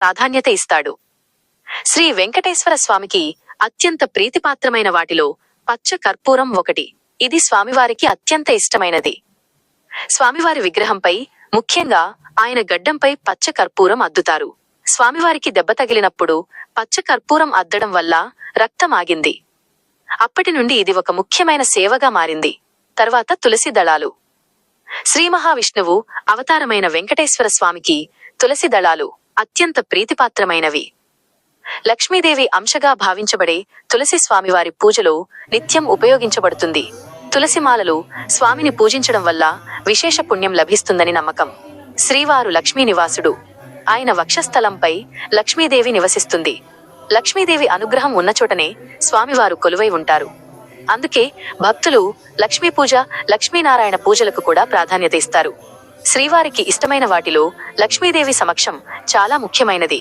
ప్రాధాన్యత ఇస్తాడు. శ్రీ వెంకటేశ్వర స్వామికి అత్యంత ప్రీతిపాత్రమైన వాటిలో పచ్చ కర్పూరం ఒకటి. ఇది స్వామివారికి అత్యంత ఇష్టమైనది. స్వామివారి విగ్రహంపై ముఖ్యంగా ఆయన గడ్డంపై పచ్చ కర్పూరం అద్దుతారు. స్వామివారికి దెబ్బ తగిలినప్పుడు పచ్చ కర్పూరం అద్దడం వల్ల రక్తం ఆగింది. అప్పటి నుండి ఇది ఒక ముఖ్యమైన సేవగా మారింది. తర్వాత తులసి దళాలు. శ్రీ మహావిష్ణువు అవతారమైన వెంకటేశ్వర స్వామికి తులసి దళాలు. అత్యంత ప్రీతిపాత్రమైనవి. లక్ష్మీదేవి అంశగా భావించబడే తులసి స్వామివారి పూజలో నిత్యం ఉపయోగించబడుతుంది. తులసిమాలలు స్వామిని పూజించడం వల్ల విశేష పుణ్యం లభిస్తుందని నమ్మకం. శ్రీవారు లక్ష్మీ నివాసుడు. ఆయన వక్షస్థలంపై లక్ష్మీదేవి నివసిస్తుంది. లక్ష్మీదేవి అనుగ్రహం ఉన్నచోటనే స్వామివారు కొలువై ఉంటారు. అందుకే భక్తులు లక్ష్మీ పూజ లక్ష్మీనారాయణ పూజలకు కూడా ప్రాధాన్యత ఇస్తారు. శ్రీవారికి ఇష్టమైన వాటిలో లక్ష్మీదేవి సమక్షం చాలా ముఖ్యమైనది.